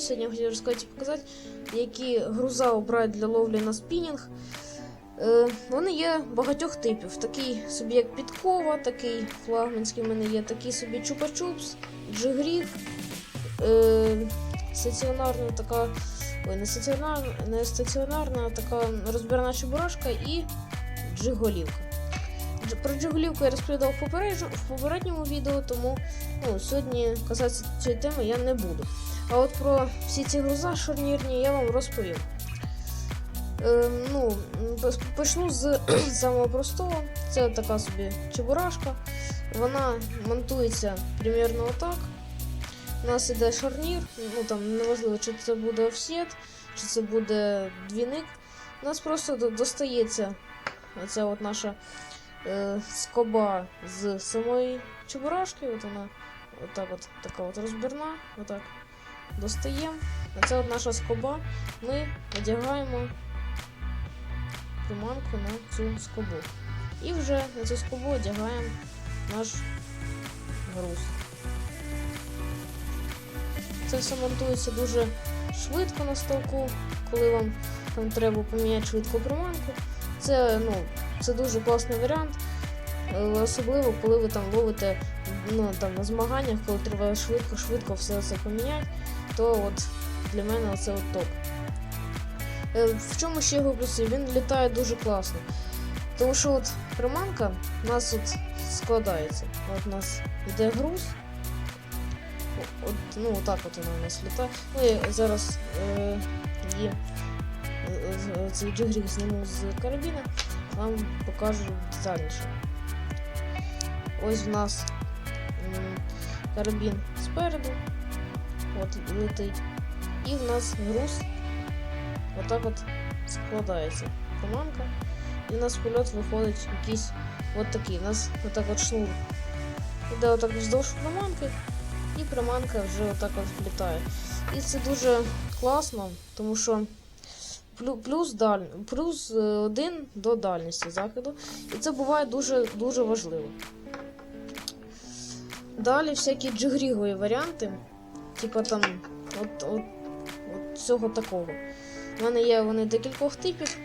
Сьогодні я хотів розказати показати, які груза обрати для ловлі на спінінг. Е, вони є багатьох типів. Такий собі як підкова, такий флагманський в мене є, такий собі чупа-чупс, джигріг, е, стаціонарна така. Ой, не стаціонарна, не стаціонарна, така розбірна чебурашка і джиголівка. Про джиголівку я розповідав в, попередньому відео, тому ну, сьогодні казатися цієї теми я не буду. А от про всі ці груза шарнірні я вам розповім. Е, ну, почну з самого простого. Це така собі чебурашка. Вона монтується примерно отак. У нас іде шарнір, ну там неважливо, чи це буде офсет, чи це буде двійник. У нас просто достається оця от наша е, скоба з самої чебурашки. От вона отак от, така от розбірна. Отак. Достаємо. А це от наша скоба. Ми одягаємо приманку на цю скобу. І вже на цю скобу одягаємо наш груз. Це все монтується дуже швидко на ставку, коли вам там треба поміняти швидко приманку. Це, ну, це дуже класний варіант. е, Особливо, коли ви там ловите ну, там, на змаганнях, коли треба швидко-швидко все це поміняти, то от для мене це от топ. Е, В чому ще його плюси? Він літає дуже класно. Тому що от приманка у нас от складається. От у нас йде груз. От, ну, отак от вона у нас літає. Ну, я зараз е, е, е, цей джигрік зніму з карабіна, вам покажу детальніше. Ось в нас карабін спереду, от летить, і в нас груз отак от складається приманка, і в нас польот виходить якийсь от такий. У нас отак от шнур іде отак вздовж приманки, і приманка вже отак от літає. І це дуже класно, тому що плюс, даль... плюс е, один до дальності закиду. І це буває дуже дуже важливо. Далі всякі джигрігові варіанти, типа там от, от, от цього такого. У мене є вони декількох типів.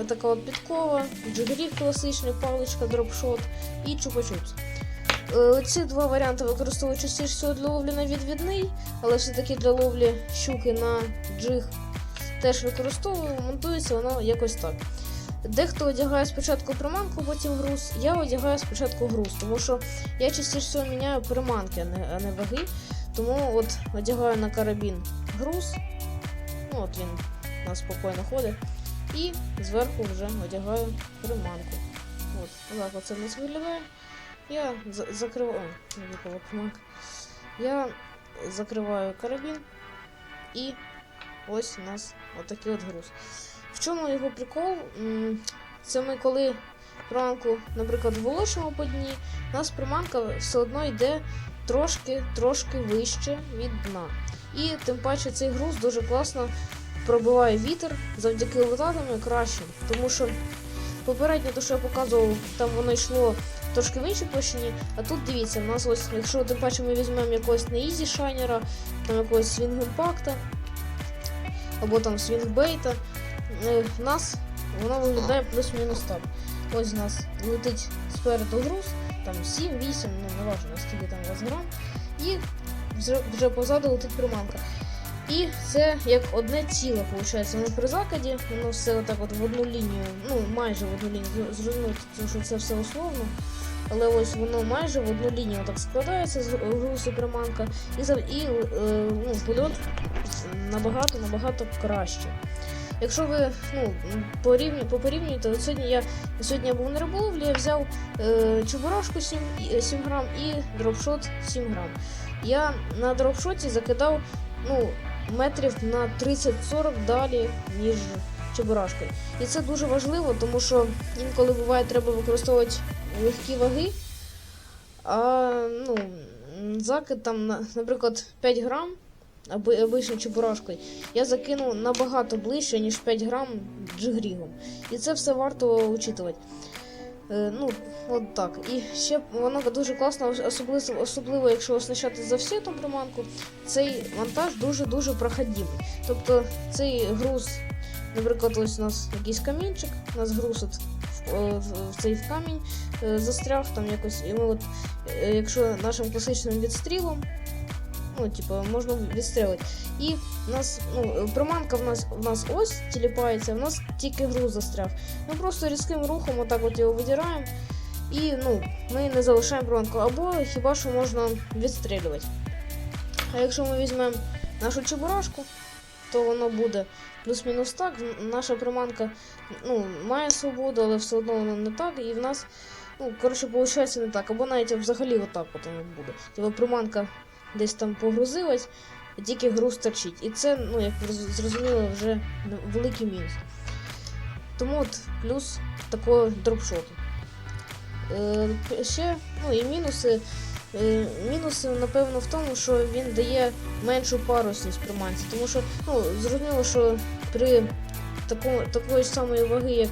Ось така от підкова, джигріг класичний, паличка, дропшот і чупа-чупс. Е, Ці два варіанти використовують частіше всього для ловлі на відвідний, але все-таки для ловлі щуки на джиг теж використовую, монтується воно якось так. Дехто одягає спочатку приманку, потім груз. Я одягаю спочатку груз, тому що я частіше всього міняю приманки, а не, ваги. Тому от одягаю на карабін груз. Ну от він у нас спокійно ходить. І зверху вже одягаю приманку. От, так оце в виглядає. Я за- закриваю. Приманка. Я закриваю карабін і ось у нас отакий от груз. В чому його прикол? Це ми коли приманку, наприклад, волочимо по дні, у нас приманка все одно йде трошки-трошки вище від дна. І тим паче цей груз дуже класно пробиває вітер завдяки летатами краще. Тому що попередньо, те, що я показував, там воно йшло трошки в іншій площині, а тут дивіться, в нас ось, якщо тим паче ми візьмемо якогось не Ізі Шайнера, там якогось Impact, або там свінгбейта, е, в нас воно виглядає плюс-мінус так. Ось у нас летить спереду груз, там 7-8, ну не важливо, скільки там у вас грам, і вже позаду летить приманка. І це як одне ціле, виходить. Воно при закиді, воно все отак от в одну лінію, ну майже в одну лінію, зрозуміло, що це все условно. Але ось воно майже в одну лінію так складається з груз і приманка, і, і е, ну, польот набагато набагато краще. Якщо ви ну, порівню, попорівнюєте, от сьогодні я сьогодні я був на риболовлі, я взяв е, чебурашку 7, 7 грам і дропшот 7 грам. Я на дропшоті закидав ну, метрів на 30-40 далі, ніж чебурашкою. І це дуже важливо, тому що інколи буває треба використовувати легкі ваги. А ну, закид там, на- наприклад, 5 грам аби обичною чебурашкою, я закинув набагато ближче, ніж 5 грам джигрігом. І це все варто учитувати. Е, ну, от так. І ще воно дуже класно, особливо, особливо якщо оснащати за всі там приманку, цей монтаж дуже-дуже проходимий. Тобто цей груз, наприклад, ось у нас якийсь камінчик, нас груз от в, е, в, в цей камінь е, застряг там якось, і ми от, якщо нашим класичним відстрілом, ну, типу, можна відстрілити. І в нас, ну, приманка в нас, в нас ось тіліпається, в нас тільки груз застряг. Ми просто різким рухом отак от його видираємо. І ну, ми не залишаємо приманку, або хіба що можна відстрілювати. А якщо ми візьмемо нашу чебурашку, то воно буде плюс-мінус так. Наша приманка ну, має свободу, але все одно воно не так. І в нас, ну, коротше, виходить не так. Або навіть взагалі отак от воно буде. Тобто приманка десь там погрузилась, тільки груз торчить. І це, ну, як ви зрозуміли, вже великий мінус. Тому от плюс такого дропшоту. Е, ще, ну і мінуси. Е, мінуси, напевно, в тому, що він дає меншу парусність приманці. Тому що, ну, зрозуміло, що при тако, такої ж самої ваги, як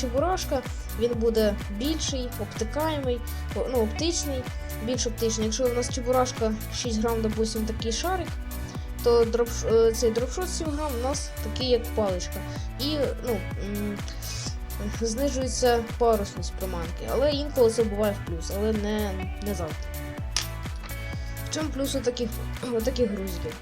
Чебурашка, він буде більший, обтикаємий, ну, оптичний, більш оптичний. Якщо у нас Чебурашка 6 грам, допустим, такий шарик, то дроп, е, цей дропшот 7 грам у нас такий, як паличка. І ну, знижується парусність приманки. Але інколи це буває в плюс, але не, не завжди. В чому плюс отаких, таких, таких грузиків?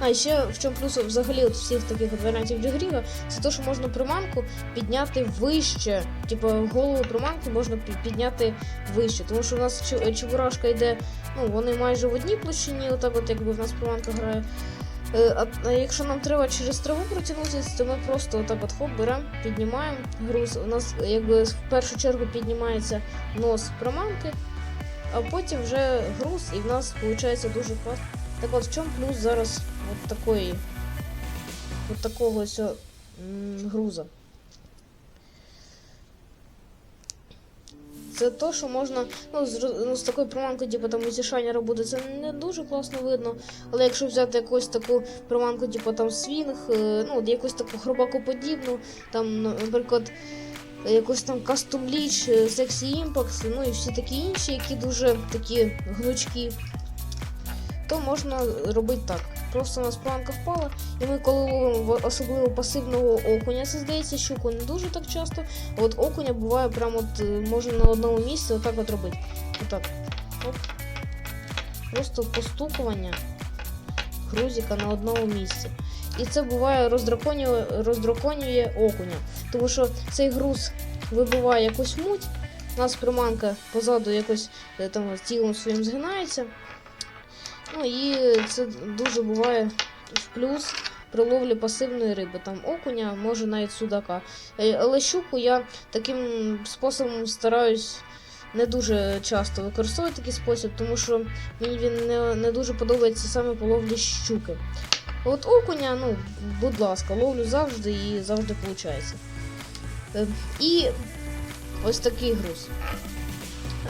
А, ще в чому плюс взагалі от всіх таких от варіантів джигріга, це те, що можна приманку підняти вище. Типу голову приманки можна підняти вище. Тому що у нас чебурашка йде, ну вони майже в одній площині, отак от якби в нас приманка грає. Е, а якщо нам треба через траву протягнутися, то ми просто отак от хоп, беремо, піднімаємо груз. У нас якби в першу чергу піднімається нос приманки, а потім вже груз, і в нас виходить дуже класно. Так от в чому плюс зараз от такої, от такого ось груза? Це то, що можна, ну, з, ну, з такою приманкою, типу там у шайнера це не дуже класно видно. Але якщо взяти якусь таку приманку, типу там свінг, е, ну, якусь таку хробакоподібну, там, наприклад, якусь там Custom Leech, е, Sexy Impact, ну і всі такі інші, які дуже такі гнучкі, то можна робити так. Просто у нас планка впала, і ми коли ловимо особливо пасивного окуня, це здається, щуку не дуже так часто. От окуня буває прямо от, е, можна на одному місці отак от робити. Отак. Оп. Просто постукування грузика на одному місці. І це буває роздраконює, роздраконює окуня. Тому що цей груз вибиває якусь муть, у нас приманка позаду якось е, там тілом своїм згинається. Ну і це дуже буває в плюс при ловлі пасивної риби, там окуня, може навіть судака. Е, Але щуку я таким способом стараюсь не дуже часто використовувати такий спосіб, тому що мені він не, не дуже подобається саме по ловлі щуки. От окуня, ну, будь ласка, ловлю завжди і завжди виходить. І ось такий груз.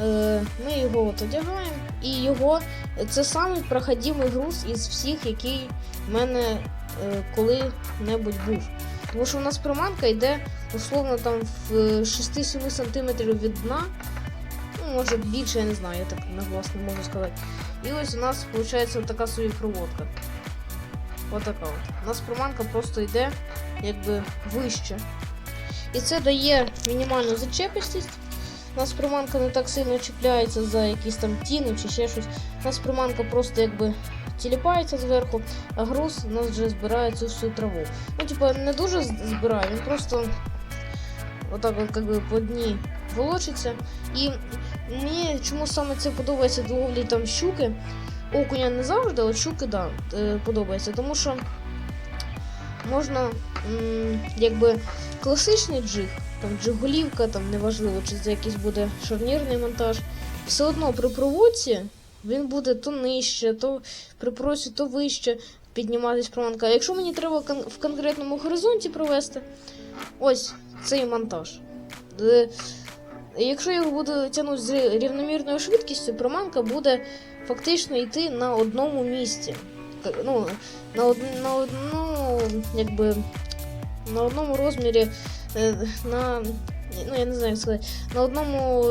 Е, Ми його от одягаємо, і його це самий проходимий груз із всіх, який в мене е, коли-небудь був. Тому що у нас приманка йде условно там в е, 6-7 см від дна. Ну, може більше, я не знаю, я так нагласно можу сказати. І ось у нас виходить така собі проводка. Отака от. У нас приманка просто йде якби вище. І це дає мінімальну зачепистість. У нас приманка не так сильно чіпляється за якісь там тіни чи ще щось. У нас приманка просто якби тіліпається зверху, а груз у нас вже збирає цю всю траву. Ну, типа, не дуже збирає, він просто отак от, как би, по дні волочиться. І мені чому саме це подобається до ловлі там щуки. Окуня не завжди, а от щуки да, е, подобається, тому що можна якби класичний джиг, там джиголівка, там неважливо, чи це якийсь буде шарнірний монтаж. Все одно при проводці він буде то нижче, то при проводці, то вище підніматись приманка. А якщо мені треба в конкретному горизонті провести, ось цей монтаж. Е, Якщо його буду тягнути з рівномірною швидкістю, приманка буде фактично йти на одному місці. Ну, на, од... на одну, якби, на одному розмірі, на ну я не знаю, як сказати, на одному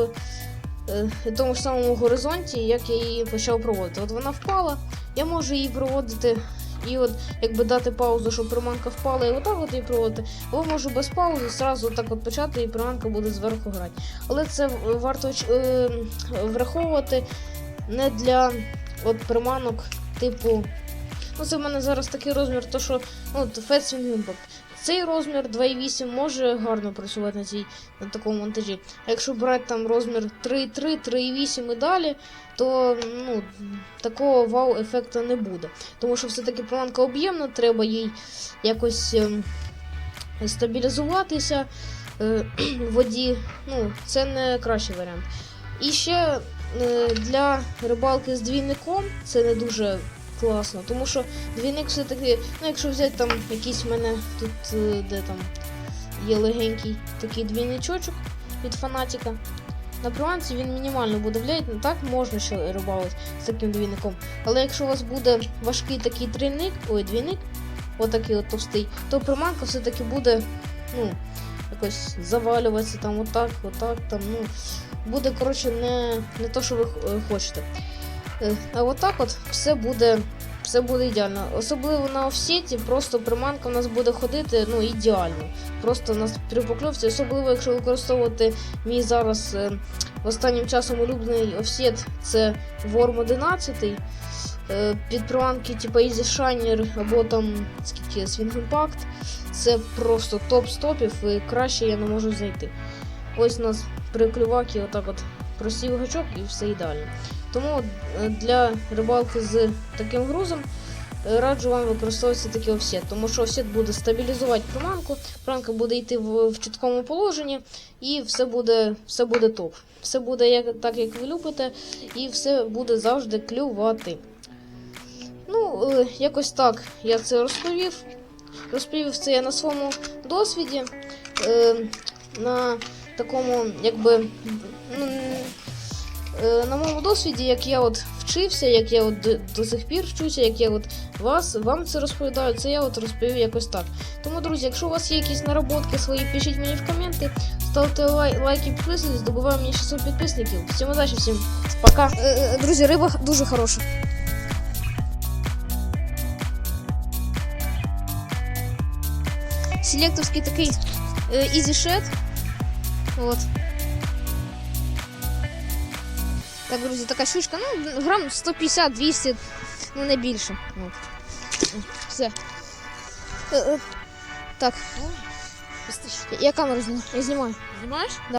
е, тому ж самому горизонті, як я її почав проводити. От вона впала, я можу її проводити. І от якби дати паузу, щоб приманка впала, і отак от її проводити, або можу без паузи зразу так от почати, і приманка буде зверху грати. Але це варто е, враховувати не для от приманок, типу. Ну, це в мене зараз такий розмір, то що ну, Fat Swing. Цей розмір 2,8 може гарно працювати на цій на такому монтажі. А якщо брати там розмір 3,3, 3,8 і далі, то ну, такого вау-ефекту не буде. Тому що все-таки приманка об'ємна, треба їй якось ем, стабілізуватися е, в воді. Ну, це не кращий варіант. І ще е, для рибалки з двійником це не дуже класно, тому що двійник все-таки, ну якщо взяти там якийсь в мене тут, е, де там є легенький такий двійничочок від фанатіка. На приманці він мінімально буде влиять, ну так можна ще рибалити з таким двійником. Але якщо у вас буде важкий такий трійник, ой, двійник, отакий от товстий, то приманка все-таки буде, ну, якось завалюватися там отак, отак, там, ну, буде, коротше, не, не то, що ви е, хочете. Е, А отак от все буде, все буде ідеально. Особливо на офсеті, просто приманка у нас буде ходити ну, ідеально. Просто нас при покльовці, особливо якщо використовувати мій зараз е, останнім часом улюблений офсет, це Worm 11. Е, під приманки типу Easy Shiner або там скільки Swing Impact. Це просто топ стопів і краще я не можу знайти. Ось у нас при клювакі отак от просів гачок і все ідеально. Тому е, для рибалки з таким грузом е, раджу вам використовувати такий офсет, тому що офсет буде стабілізувати приманку, приманка буде йти в, в чіткому положенні, і все буде, все буде топ. Все буде як, так, як ви любите, і все буде завжди клювати. Ну, е, якось так я це розповів. Розповів це я на своєму досвіді. На такому, якби. Ну, е, на моєму досвіді, як я от вчився, як я от до, сих пір вчуся, як я от вас, вам це розповідаю, це я от розповів якось так. Тому, друзі, якщо у вас є якісь наработки свої, пишіть мені в коменти, ставте лай, лайки, підписуйтесь, здобуваємо мені 600 підписників. Всім удачі, всім пока. Е, друзі, риба дуже хороша. Селектовський такий е, Easy Shed. От. Так, друзі, така щучка, ну, грам 150-200, ну не більше. От. Все. Е, е, Так. Я камеру знімаю. Я знімаю. Знімаєш?